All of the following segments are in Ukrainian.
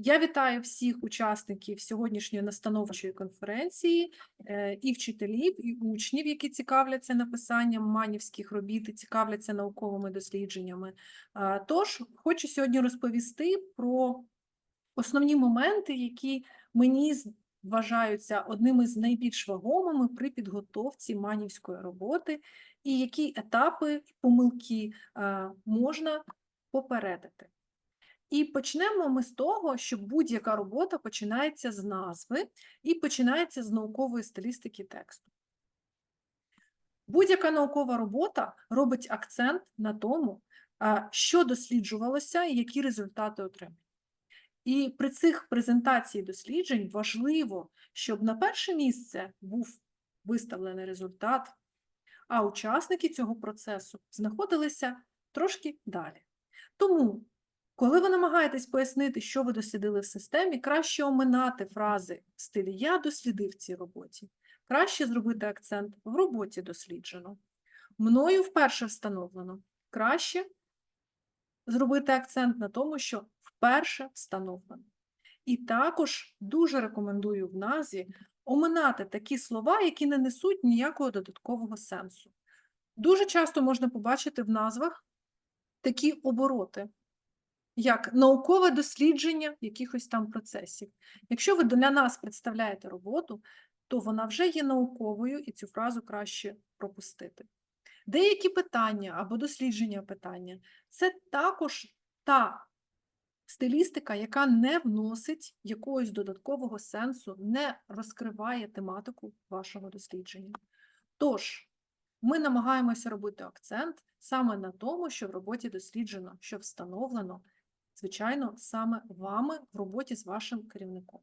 Я вітаю всіх учасників сьогоднішньої настановчої конференції, е, і вчителів, і учнів, які цікавляться написанням манівських робіт і цікавляться науковими дослідженнями. Е, Тож хочу сьогодні розповісти про основні моменти, які мені вважаються одними з найбільш вагомими при підготовці манівської роботи, і які етапи помилки е, можна попередити. І почнемо ми з того, що будь-яка робота починається з назви і починається з наукової стилістики тексту. Будь-яка наукова робота робить акцент на тому, що досліджувалося і які результати отримані. І при цих презентації досліджень важливо, щоб на перше місце був виставлений результат, а учасники цього процесу знаходилися трошки далі. Тому коли ви намагаєтесь пояснити, що ви дослідили в системі, краще оминати фрази в стилі Я дослідив цій роботі. Краще зробити акцент в роботі досліджено. Мною вперше встановлено. Краще зробити акцент на тому, що вперше встановлено. І також дуже рекомендую в назві оминати такі слова, які не несуть ніякого додаткового сенсу. Дуже часто можна побачити в назвах такі обороти як наукове дослідження якихось там процесів. Якщо ви для нас представляєте роботу, то вона вже є науковою, і цю фразу краще пропустити. Деякі питання або дослідження питання це також та стилістика, яка не вносить якогось додаткового сенсу, не розкриває тематику вашого дослідження. Тож, ми намагаємося робити акцент саме на тому, що в роботі досліджено, що встановлено, звичайно, саме вами в роботі з вашим керівником.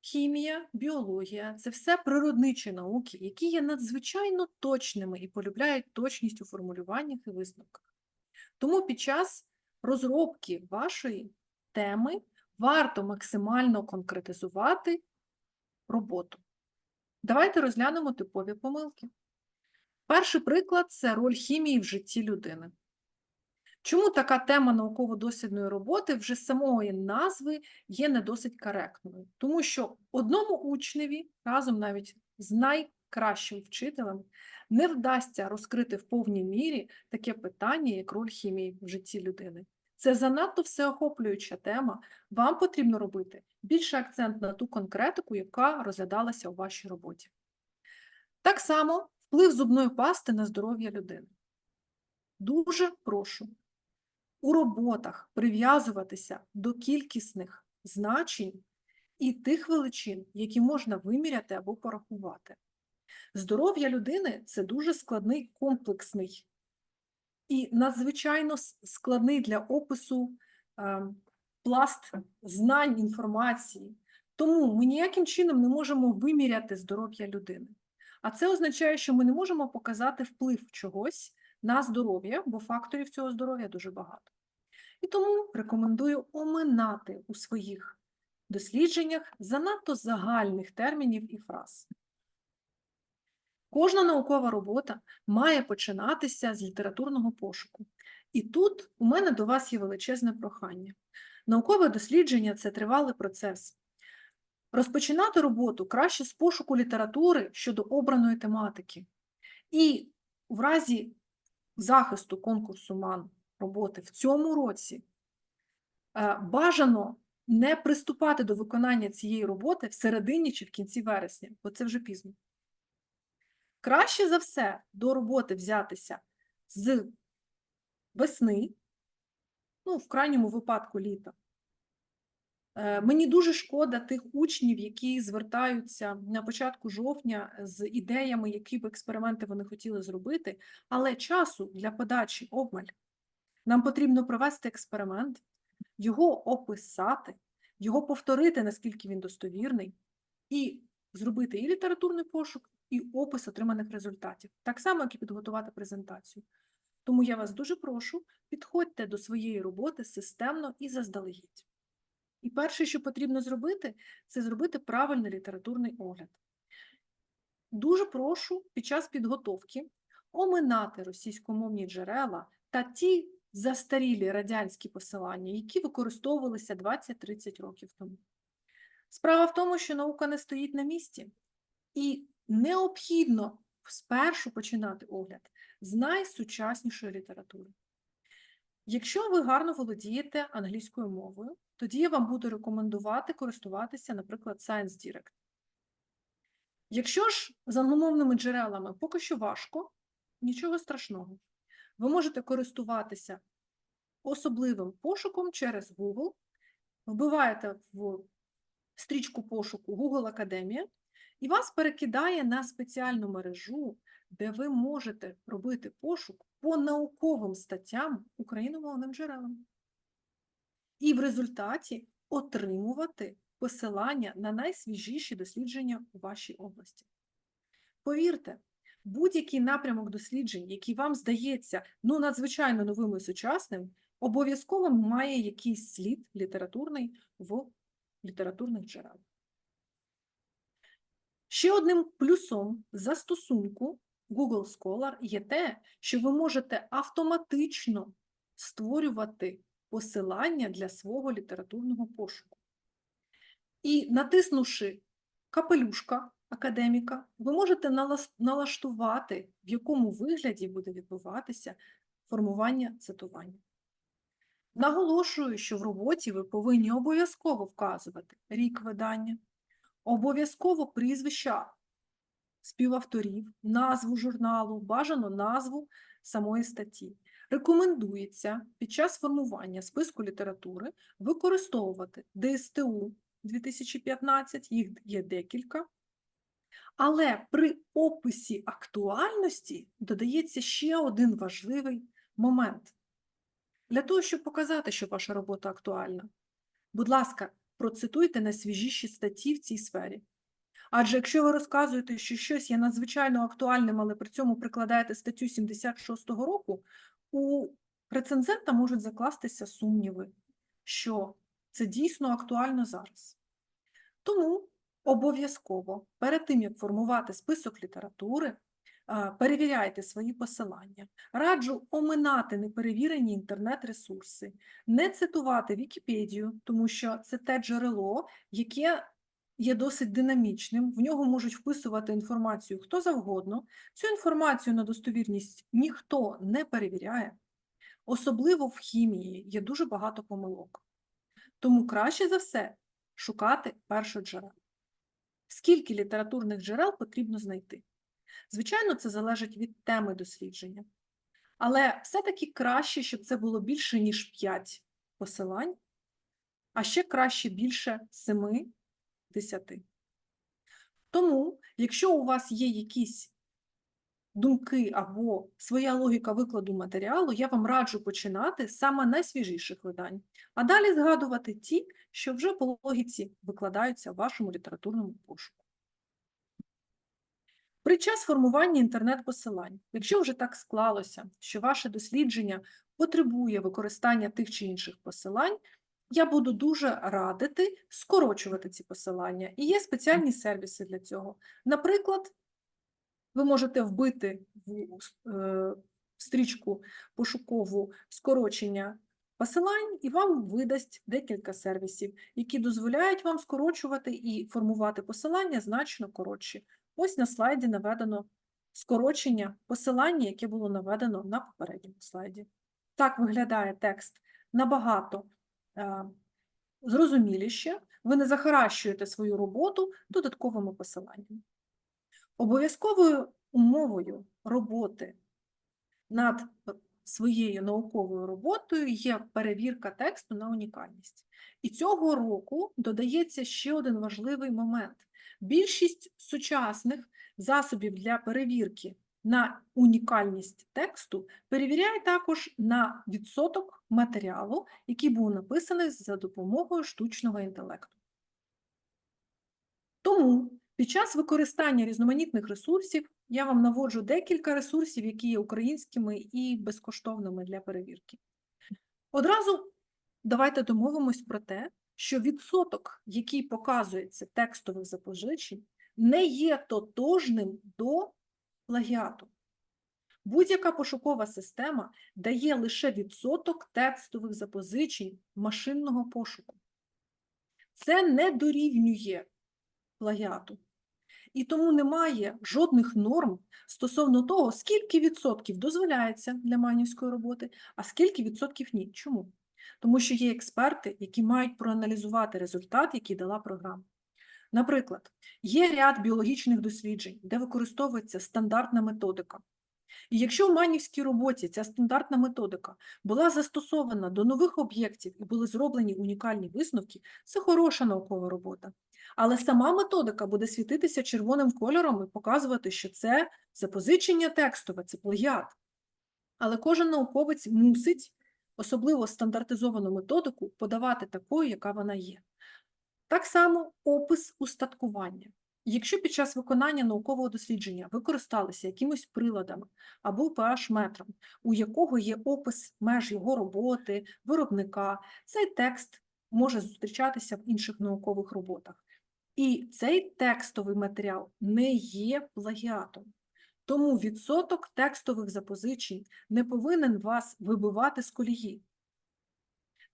Хімія, біологія це все природничі науки, які є надзвичайно точними і полюбляють точність у формулюваннях і висновках. Тому під час розробки вашої теми варто максимально конкретизувати роботу. Давайте розглянемо типові помилки. Перший приклад це роль хімії в житті людини. Чому така тема науково-дослідної роботи вже з самої назви є не досить коректною? Тому що одному учневі, разом навіть з найкращим вчителем, не вдасться розкрити в повній мірі таке питання, як роль хімії в житті людини. Це занадто всеохоплююча тема. Вам потрібно робити більше акцент на ту конкретику, яка розглядалася у вашій роботі. Так само вплив зубної пасти на здоров'я людини. Дуже прошу у роботах прив'язуватися до кількісних значень і тих величин, які можна виміряти або порахувати. Здоров'я людини це дуже складний комплексний і надзвичайно складний для опису е, пласт знань, інформації. Тому ми ніяким чином не можемо виміряти здоров'я людини. А це означає, що ми не можемо показати вплив чогось на здоров'я, бо факторів цього здоров'я дуже багато. І тому рекомендую оминати у своїх дослідженнях занадто загальних термінів і фраз. Кожна наукова робота має починатися з літературного пошуку. І тут у мене до вас є величезне прохання. Наукове дослідження це тривалий процес. Розпочинати роботу краще з пошуку літератури щодо обраної тематики. І в разі захисту конкурсу МАН роботи в цьому році е, бажано не приступати до виконання цієї роботи в середині чи в кінці вересня, бо це вже пізно. Краще за все до роботи взятися з весни, ну, в крайньому випадку літа. Е, Мені дуже шкода тих учнів, які звертаються на початку жовтня з ідеями, які б експерименти вони хотіли зробити, але часу для подачі обмаль. Нам потрібно провести експеримент, його описати, його повторити, наскільки він достовірний, і зробити і літературний пошук, і опис отриманих результатів, так само, як і підготувати презентацію. Тому я вас дуже прошу, підходьте до своєї роботи системно і заздалегідь. І перше, що потрібно зробити, це зробити правильний літературний огляд. Дуже прошу під час підготовки оминати російськомовні джерела та ті застарілі радянські посилання, які використовувалися 20-30 років тому. Справа в тому, що наука не стоїть на місці, і необхідно спершу починати огляд з найсучаснішої літератури. Якщо ви гарно володієте англійською мовою, тоді я вам буду рекомендувати користуватися, наприклад, Science Direct. Якщо ж з англомовними джерелами поки що важко, нічого страшного. Ви можете користуватися особливим пошуком через Google, вбиваєте в стрічку пошуку Google Академія, і вас перекидає на спеціальну мережу, де ви можете робити пошук по науковим статтям україномовним джерелам. І в результаті отримувати посилання на найсвіжіші дослідження у вашій області. Повірте, будь-який напрямок досліджень, який вам здається ну, надзвичайно новим і сучасним, обов'язково має якийсь слід літературний в літературних джерелах. Ще одним плюсом застосунку Google Scholar є те, що ви можете автоматично створювати посилання для свого літературного пошуку. І натиснувши капелюшка академіка, ви можете налаштувати, в якому вигляді буде відбуватися формування цитування. Наголошую, що в роботі ви повинні обов'язково вказувати рік видання, обов'язково прізвища співавторів, назву журналу, бажано назву самої статті. Рекомендується під час формування списку літератури використовувати ДСТУ 2015, їх є декілька, але при описі актуальності додається ще один важливий момент. Для того, щоб показати, що ваша робота актуальна, будь ласка, процитуйте найсвіжіші статті в цій сфері. Адже якщо ви розказуєте, що щось є надзвичайно актуальним, але при цьому прикладаєте статтю 76-го року, у рецензента можуть закластися сумніви, що це дійсно актуально зараз. Тому обов'язково перед тим, як формувати список літератури, перевіряйте свої посилання. Раджу оминати неперевірені інтернет-ресурси, не цитувати Вікіпедію, тому що це те джерело, яке є досить динамічним, в нього можуть вписувати інформацію хто завгодно. Цю інформацію на достовірність ніхто не перевіряє. Особливо в хімії є дуже багато помилок. Тому краще за все шукати першоджерел. Скільки літературних джерел потрібно знайти? Звичайно, це залежить від теми дослідження. Але все-таки краще, щоб це було більше, ніж 5 посилань, а ще краще більше 7 10. Тому, якщо у вас є якісь думки або своя логіка викладу матеріалу, я вам раджу починати саме найсвіжіших видань, а далі згадувати ті, що вже по логіці викладаються в вашому літературному пошуку. При час формування інтернет-посилань, якщо вже так склалося, що ваше дослідження потребує використання тих чи інших посилань, я буду дуже радити скорочувати ці посилання. І є спеціальні сервіси для цього. Наприклад, ви можете вбити в е, стрічку пошукову скорочення посилань, і вам видасть декілька сервісів, які дозволяють вам скорочувати і формувати посилання значно коротші. Ось на слайді наведено скорочення посилання, яке було наведено на попередньому слайді. Так виглядає текст набагато зрозуміліше, ви не захаращуєте свою роботу додатковими посиланнями. Обов'язковою умовою роботи над своєю науковою роботою є перевірка тексту на унікальність. І цього року додається ще один важливий момент. Більшість сучасних засобів для перевірки на унікальність тексту перевіряє також на відсоток матеріалу, який був написаний за допомогою штучного інтелекту. Тому під час використання різноманітних ресурсів я вам наводжу декілька ресурсів, які є українськими і безкоштовними для перевірки. Одразу давайте домовимось про те, що відсоток, який показується текстових запозичень, не є тотожним до плагіату. Будь-яка пошукова система дає лише відсоток текстових запозичень машинного пошуку. Це не дорівнює плагіату. І тому немає жодних норм стосовно того, скільки відсотків дозволяється для майнівської роботи, а скільки відсотків ні. Чому? Тому що є експерти, які мають проаналізувати результат, який дала програма. Наприклад, є ряд біологічних досліджень, де використовується стандартна методика. І якщо в майнівській роботі ця стандартна методика була застосована до нових об'єктів і були зроблені унікальні висновки, це хороша наукова робота. Але сама методика буде світитися червоним кольором і показувати, що це запозичення текстове, це плагіат. Але кожен науковець мусить особливо стандартизовану методику подавати такою, яка вона є. Так само опис устаткування. Якщо під час виконання наукового дослідження ви користалися якимось приладами або pH-метром, у якого є опис меж його роботи, виробника, цей текст може зустрічатися в інших наукових роботах. І цей текстовий матеріал не є плагіатом. Тому відсоток текстових запозичень не повинен вас вибивати з колії.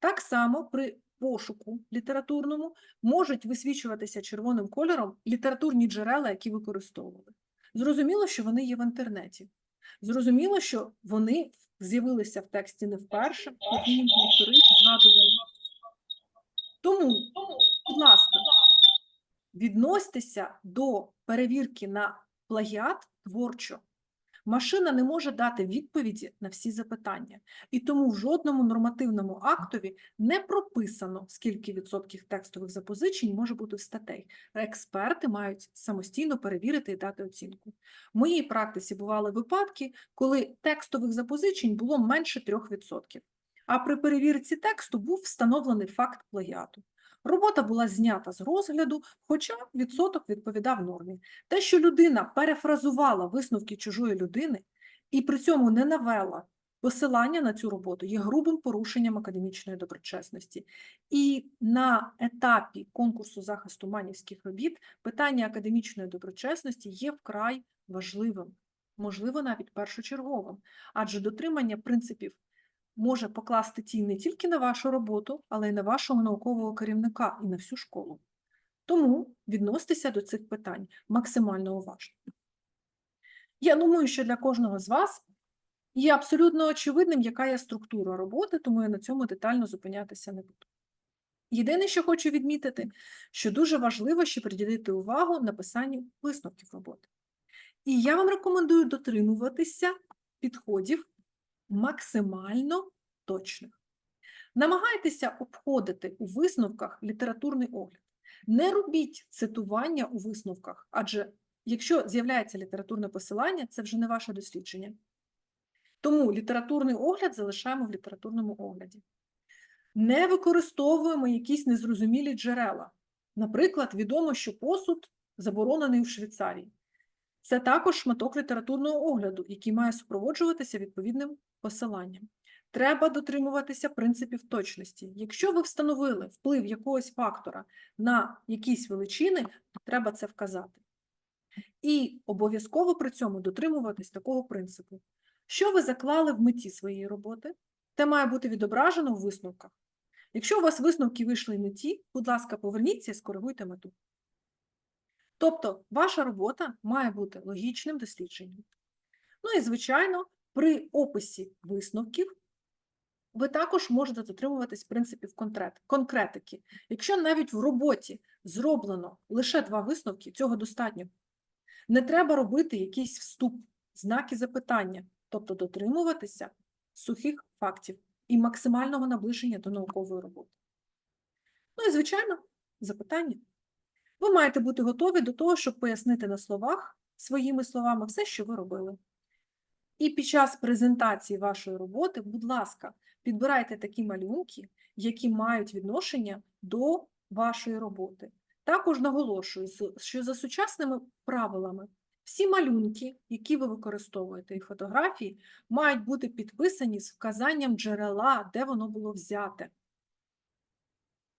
Так само при пошуку літературному можуть висвічуватися червоним кольором літературні джерела, які використовували. Зрозуміло, що вони є в інтернеті. Зрозуміло, що вони з'явилися в тексті не вперше, як автори згадували. Тому, будь ласка, відносьтеся до перевірки на плагіат творчо. Машина не може дати відповіді на всі запитання, і тому в жодному нормативному актові не прописано, скільки відсотків текстових запозичень може бути в статей. Експерти мають самостійно перевірити і дати оцінку. В моїй практиці бували випадки, коли текстових запозичень було менше 3%, а при перевірці тексту був встановлений факт плагіату. Робота була знята з розгляду, хоча відсоток відповідав нормі. Те, що людина перефразувала висновки чужої людини і при цьому не навела посилання на цю роботу, є грубим порушенням академічної доброчесності. І на етапі конкурсу захисту манівських робіт питання академічної доброчесності є вкрай важливим, можливо, навіть першочерговим, адже дотримання принципів може покласти тінь не тільки на вашу роботу, але й на вашого наукового керівника і на всю школу. Тому відноситеся до цих питань максимально уважно. Я думаю, що для кожного з вас є абсолютно очевидним, яка є структура роботи, тому я на цьому детально зупинятися не буду. Єдине, що хочу відмітити, що дуже важливо ще приділити увагу написанню висновків роботи. І я вам рекомендую дотримуватися підходів максимально точних. Намагайтеся обходити у висновках літературний огляд. Не робіть цитування у висновках, адже якщо з'являється літературне посилання, це вже не ваше дослідження. Тому літературний огляд залишаємо в літературному огляді. Не використовуємо якісь незрозумілі джерела. Наприклад, відомо, що посуд заборонений в Швейцарії. Це також шматок літературного огляду, який має супроводжуватися відповідним посиланням. Треба дотримуватися принципів точності. Якщо ви встановили вплив якогось фактора на якісь величини, треба це вказати. І обов'язково при цьому дотримуватись такого принципу. Що ви заклали в меті своєї роботи, те має бути відображено в висновках. Якщо у вас висновки вийшли не ті, будь ласка, поверніться і скоригуйте мету. Тобто, ваша робота має бути логічним дослідженням. Ну і, звичайно, при описі висновків ви також можете дотримуватись принципів конкретики. Якщо навіть в роботі зроблено лише два висновки, цього достатньо. Не треба робити якийсь вступ, знаки запитання, тобто дотримуватися сухих фактів і максимального наближення до наукової роботи. Ну і, звичайно, запитання. Ви маєте бути готові до того, щоб пояснити на словах, своїми словами, все, що ви робили. І під час презентації вашої роботи, будь ласка, підбирайте такі малюнки, які мають відношення до вашої роботи. Також наголошую, що за сучасними правилами всі малюнки, які ви використовуєте, і фотографії, мають бути підписані з вказанням джерела, де воно було взяте.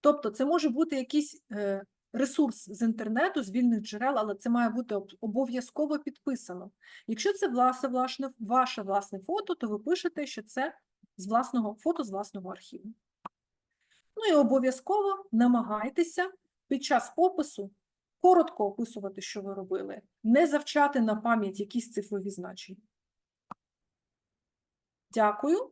Тобто це може бути якийсь е, ресурс з інтернету, з вільних джерел, але це має бути обов'язково підписано. Якщо це власне, власне, ваше власне фото, то ви пишете, що це з власного фото з власного архіву. Ну і обов'язково намагайтеся під час опису коротко описувати, що ви робили, не завчати на пам'ять якісь цифрові значення. Дякую.